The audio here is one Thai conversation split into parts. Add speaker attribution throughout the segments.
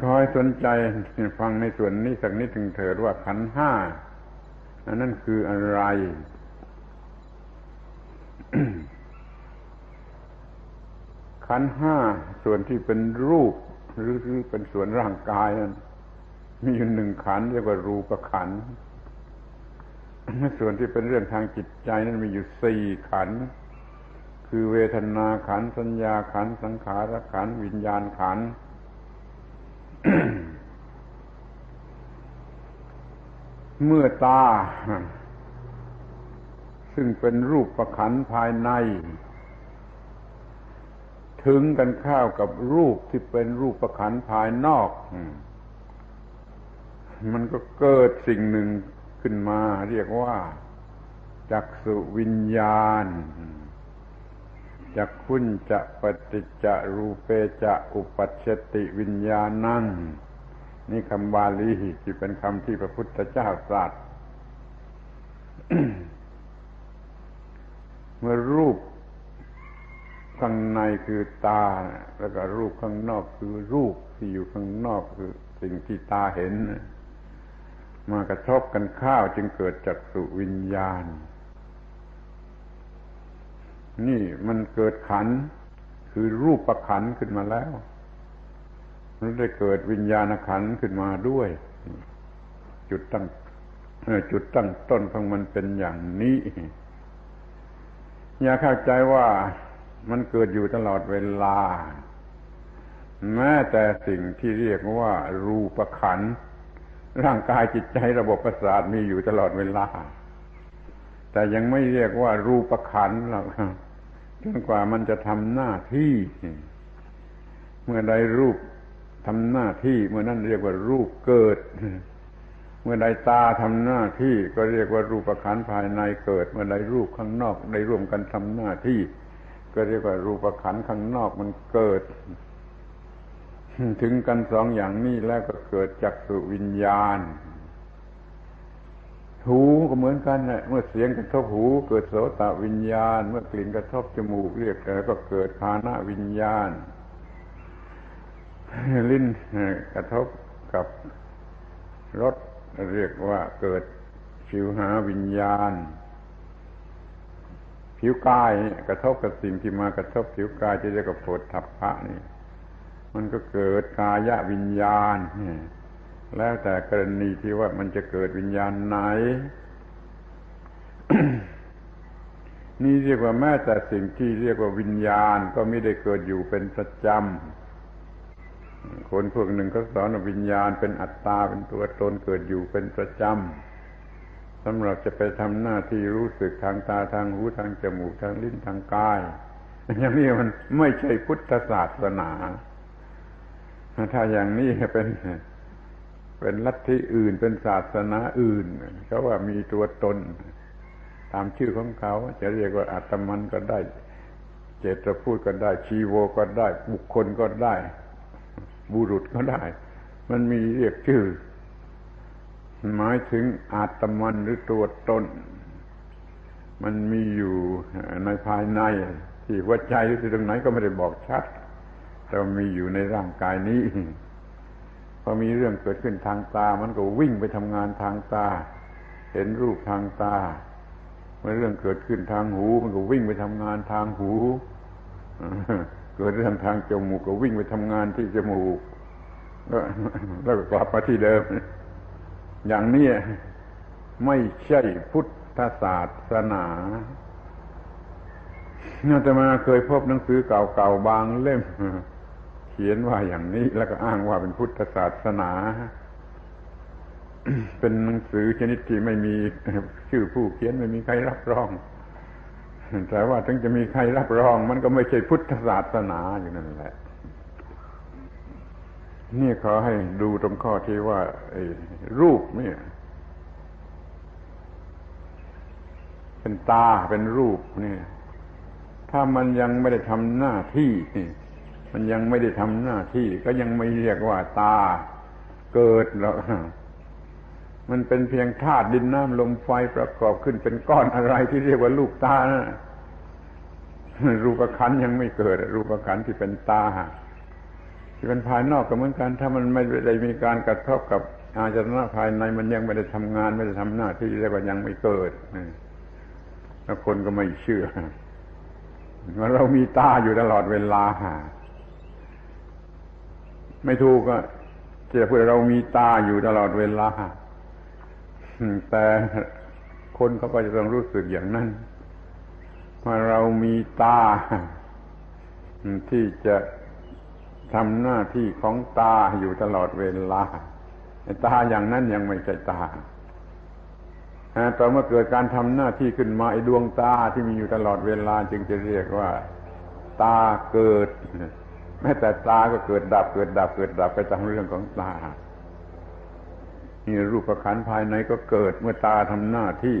Speaker 1: ขอให้สนใจฟังในส่วนนี้สักนิดถึงเถิดว่าขันห้าอันนั้นคืออะไร ขันห้าส่วนที่เป็นรูป หรือเป็นส่วนร่างกายนั้นมีอยู่หนึ่งขันเรียกว่ารูปขันส่วนที่เป็นเรื่องทางจิตใจนั้นมีอยู่สี่ขัน คือเวทนาขันสัญญาขันสังขารขันวิญญาณขัน เมื่อตา ซึ่งเป็นรูปประขันภายใน ถึงกันข้าวกับรูปที่เป็นรูปประขันภายนอก มันก็เกิดสิ่งหนึ่งขึ้นมา เรียกว่า จักสุวิญญาณ จักขุนจะปฏิจจรูเปจะอุปัชติวิญญาณังนี่คำบาลีที่เป็นคำที่พระพุทธเจ้าตรัสเมื่อรูปข้างในคือตา แล้วก็รูปข้างนอกคือรูปที่อยู่ข้างนอกคือสิ่งที่ตาเห็น มากระทบกันข้าวจึงเกิดจักสุวิญญาณ นี่มันเกิดขัน คือรูปประขันขึ้นมาแล้วมันได้เกิดวิญญาณขันขึ้นมาด้วย จุดตั้งจุดตั้งต้นของมันเป็นอย่างนี้ อย่าเข้าใจว่ามันเกิดอยู่ตลอดเวลา แม้แต่สิ่งที่เรียกว่า รูปขัน ร่างกายจิตใจระบบประสาทมีอยู่ตลอดเวลา แต่ยังไม่เรียกว่ารูปขันหรอก จนกว่ามันจะทำหน้าที่ เมื่อใดรูปทำหน้าที่ เมื่อนั้นเรียกว่ารูปเกิด เมื่อใดตาทำหน้าที่ ก็เรียกว่ารูปขันภายในเกิด เมื่อใดรูปข้างนอกได้ร่วมกันทำหน้าที่ ก็เรียกว่ารูปขันข้างนอกมันเกิด ถึงกันสองอย่างนี้แล้วก็เกิดจักสุวิญญาณ ก็เหมือนกันนะเมื่อเสียงกระทบหูเกิดโสตวิญญาณ เมื่อกลิ่นกระทบจมูกเรียกแล้วก็เกิดภาณะวิญญาณ ลิ้นกระทบกับรสเรียกว่าเกิดชิวหาวิญญาณ ผิวกายกระทบกับสิ่งที่มากระทบผิวกายจะเรียกว่าโผฏฐัพพะนี่มันก็เกิดกายวิญญาณ แล้วแต่กรณีที่ว่ามันจะเกิดวิญญาณไหน นี่เรียกว่าแม้แต่สิ่งที่เรียกว่าวิญญาณ ก็ไม่ได้เกิดอยู่เป็นประจำคนพวกหนึ่งก็สอนว่าวิญญาณเป็นอัตตาเป็นตัวตนเกิดอยู่เป็นประจำสำหรับจะไปทำหน้าที่รู้สึกทางตาทางหูทางจมูกทางลิ้นทางกายอย่างนี้มันไม่ใช่พุทธศาสนา ถ้าอย่างนี้เป็นเป็นลัทธิอื่นเป็นศาสนาอื่นเขาว่ามีตัวตน ตามชื่อของเขา จะเรียกว่าอาตมันก็ได้ เจตพูดก็ได้ ชีโวก็ได้ บุคคลก็ได้ บุรุษก็ได้ มันมีเรียกชื่อ หมายถึงอาตมันหรือตัวตนมันมีอยู่ในภายใน ที่หัวใจหรือที่ตรงไหนก็ไม่ได้บอกชัด แต่มีอยู่ในร่างกายนี้พอมีเรื่องเกิดขึ้นทางตา มันก็วิ่งไปทำงานทางตา เห็นรูปทางตา เมื่อเรื่องเกิดขึ้นทางหู มันก็วิ่งไปทำงานทางหู เกิดเรื่องทางจมูกก็วิ่งไปทำงานที่จมูกแล้วก็กลับมาที่เดิม อย่างนี้ไม่ใช่พุทธศาสนาอามาเคยพบหนังสือเก่าๆบางเล่ม เขียนว่าอย่างนี้ แล้วก็อ้างว่าเป็นพุทธศาสนา เป็นหนังสือชนิดที่ไม่มีชื่อผู้เขียนไม่มีใครรับรอง แต่ว่าถึงจะมีใครรับรอง มันก็ไม่ใช่พุทธศาสนาอยู่นั่นแหละ นี่ขอให้ดูตรงข้อที่ว่ารูปเนี่ย เป็นตาเป็นรูปนี่ถ้ามันยังไม่ได้ทำหน้าที่มันยังไม่ได้ทำหน้าที่ ก็ยังไม่เรียกว่าตาเกิดหรอก มันเป็นเพียงธาตุดินน้ำลมไฟประกอบขึ้นเป็นก้อนอะไรที่เรียกว่าลูกตานะรูปขันยังไม่เกิด รูปขันที่เป็นตาที่เป็นภายนอกก็เหมือนกัน ถ้ามันไม่ได้มีการกระทบกับอาจารณะภายในมันยังไม่ได้ทำงานไม่ได้ทำหน้าที่เรียกว่ายังไม่เกิดแล้วคนก็ไม่เชื่อว่าเรามีตาอยู่ตลอดเวลาไม่ถูกก็จะพูดเรามีตาอยู่ตลอดเวลา แต่คนเขาก็จะต้องรู้สึกอย่างนั้นว่าเรามีตา ที่จะทำหน้าที่ของตาอยู่ตลอดเวลาตาอย่างนั้นยังไม่ใช่ตาต่อเมื่อเกิดการทำหน้าที่ขึ้นมาไอ้ดวงตาที่มีอยู่ตลอดเวลาจึงจะเรียกว่า ตาเกิดแม้แต่ตาก็เกิดดับเกิดดับเกิดดับไปตามเรื่องของตา รูปประคันภายในก็เกิดเมื่อตาทำหน้าที่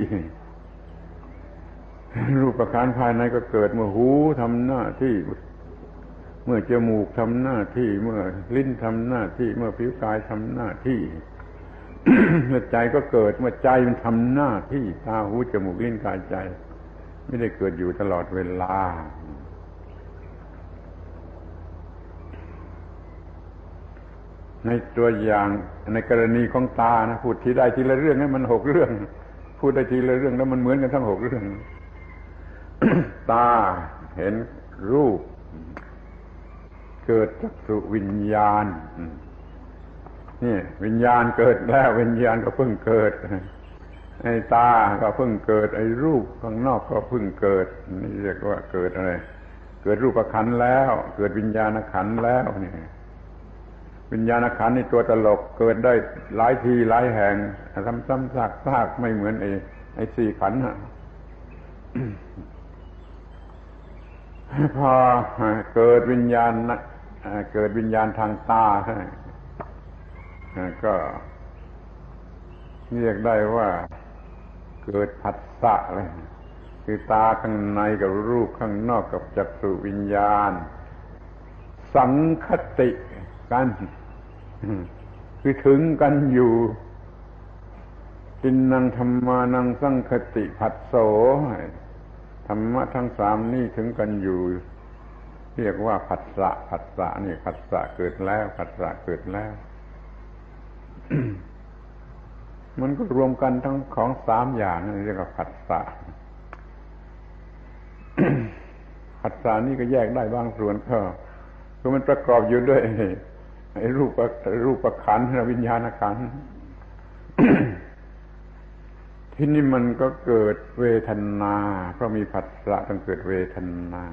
Speaker 1: รูปประคันภายในก็เกิดเมื่อหูทำหน้าที่ เมื่อจมูกทำหน้าที่ เมื่อลิ้นทำหน้าที่ เมื่อผิวกายทำหน้าที่เมื่อใจก็เกิดเมื่อใจมันทำหน้าที่ตาหูจมูกลิ้นกายใจ ไม่ได้เกิดอยู่ตลอดเวลา ในตัวอย่างในกรณีของตานะพูดทีได้ทีละเรื่องให้มันหกเรื่อง พูดได้ทีละเรื่องแล้วมันเหมือนกันทั้งหกเรื่อง ตาเห็นรูป เกิดจักสุวิญญาณนี่ วิญญาณเกิดแล้ว วิญญาณก็เพิ่งเกิดไอ้ตาก็เพิ่งเกิด ไอ้รูปข้างนอกก็เพิ่งเกิด นี่เรียกว่าเกิดอะไร เกิดรูปขันแล้ว เกิดวิญญาณขันแล้วนี่ วิญญาณขันนี่ตัวตลกเกิดได้หลายทีหลายแห่งซ้ำๆซากๆไม่เหมือนไอ้ไอ้สี่ขันฮะพอเกิดวิญญาณเกิดวิญญาณทางตาก็ เรียกได้ว่าเกิดผัสสะเลยคือตาข้างในกับรูปข้างนอกกับจักรุวิญญาณ สังคติกัน คือถึงกันอยู่กินนังธรรมานังสังคติผัสโสธรรมะทั้งสามนี่ถึงกันอยู่ เรียกว่าผัสสะผัสสะนี่ผัสสะเกิดแล้วผัสสะเกิดแล้ว มันก็รวมกันทั้งของสามอย่างนี่เรียกว่าผัสสะผัสสะนี่ก็แยกได้บางส่วนก็คือมันประกอบอยู่ด้วย รูปรูปขันวิญญาณขันที่นี่มันก็เกิดเวทนา เพราะมีผัสสะต้องเกิดเวทนา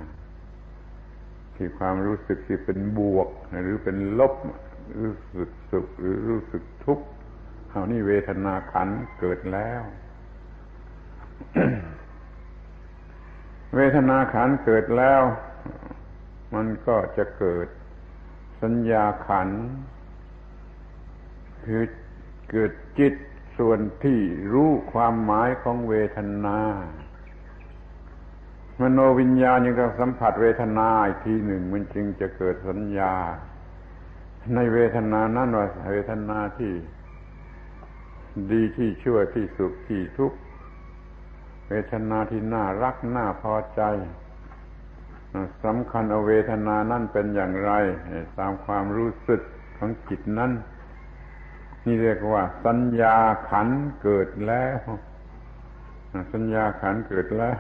Speaker 1: ที่ความรู้สึกที่เป็นบวก หรือเป็นลบ รู้สึกสุขหรือรู้สึกทุกข์เอานี่เวทนาขันเกิดแล้ว เวทนาขันเกิดแล้ว มันก็จะเกิด สัญญาขัน คือเกิดจิตส่วนที่รู้ความหมายของเวทนา มโนวิญญาณยังต้องสัมผัสเวทนาอีกทีหนึ่ง มันจึงจะเกิดสัญญา ในเวทนานั้นว่าเวทนาที่ดีที่ชั่วที่สุขที่ทุกข์เวทนาที่น่ารักน่าพอใจ สำคัญเอาเวทนานั่นเป็นอย่างไร ตามความรู้สึกของจิตนั้น นี่เรียกว่า สัญญาขันเกิดแล้ว สัญญาขันเกิดแล้ว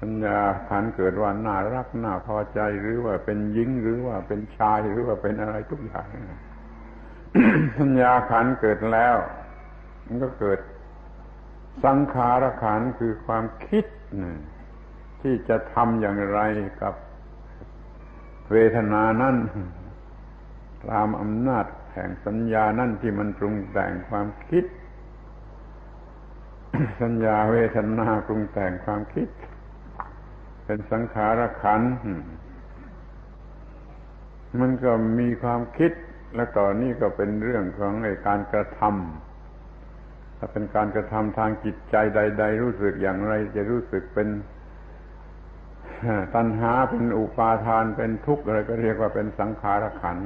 Speaker 1: สัญญาขันเกิดว่าน่ารักน่าพอใจหรือว่าเป็นหญิงหรือว่าเป็นชายหรือว่าเป็นอะไรทุกอย่างสัญญาขันเกิดแล้ว มันก็เกิดสังขารขันคือความคิด ที่จะทำอย่างไรกับเวทนานั้นตามอำนาจแห่งสัญญานั่นที่มันปรุงแต่งความคิด สัญญาเวทนาปรุงแต่งความคิด เป็นสังขารขันมันก็มีความคิดและต่อนนี้ก็เป็นเรื่องของในการกระทำถ้าเป็นการกระทำทางจิตใจใด ๆ รู้สึกอย่างไร จะรู้สึกเป็น ตัณหาเป็นอุปาทานเป็นทุกข์อะไรก็เรียกว่าเป็นสังขารขัน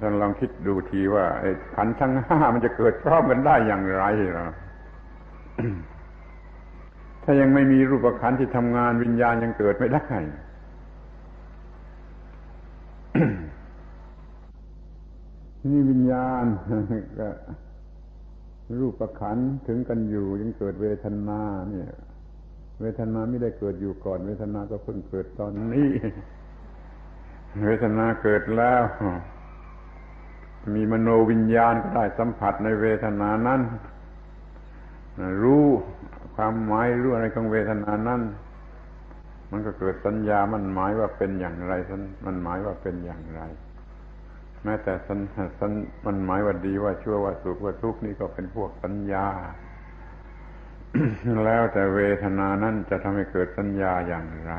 Speaker 1: ท่านลองคิดดูทีว่าไอ้ขันทั้งห้ามันจะเกิดพร้อมกันได้อย่างไรหรอถ้ายังไม่มีรูปขันที่ทำงานวิญญาณยังเกิดไม่ได้นี่วิญญาณก็รูปประขันถึงกันอยู่ยังเกิดเวทนาเนี่ย เวทนาไม่ได้เกิดอยู่ก่อน เวทนาก็เพิ่งเกิดตอนนี้ เวทนาเกิดแล้ว มีมโนวิญญาณก็ได้สัมผัสในเวทนานั้น รู้ความหมายรู้อะไรของเวทนานั้น มันก็เกิดสัญญามันหมายว่าเป็นอย่างไรมันหมายว่าเป็นอย่างไร แม้แต่สัญสัญมันหมายว่าดีว่าชั่วว่าสุขว่าทุกข์นี่ก็เป็นพวกสัญญา แล้วแต่เวทนานั้นจะทำให้เกิดสัญญาอย่างไร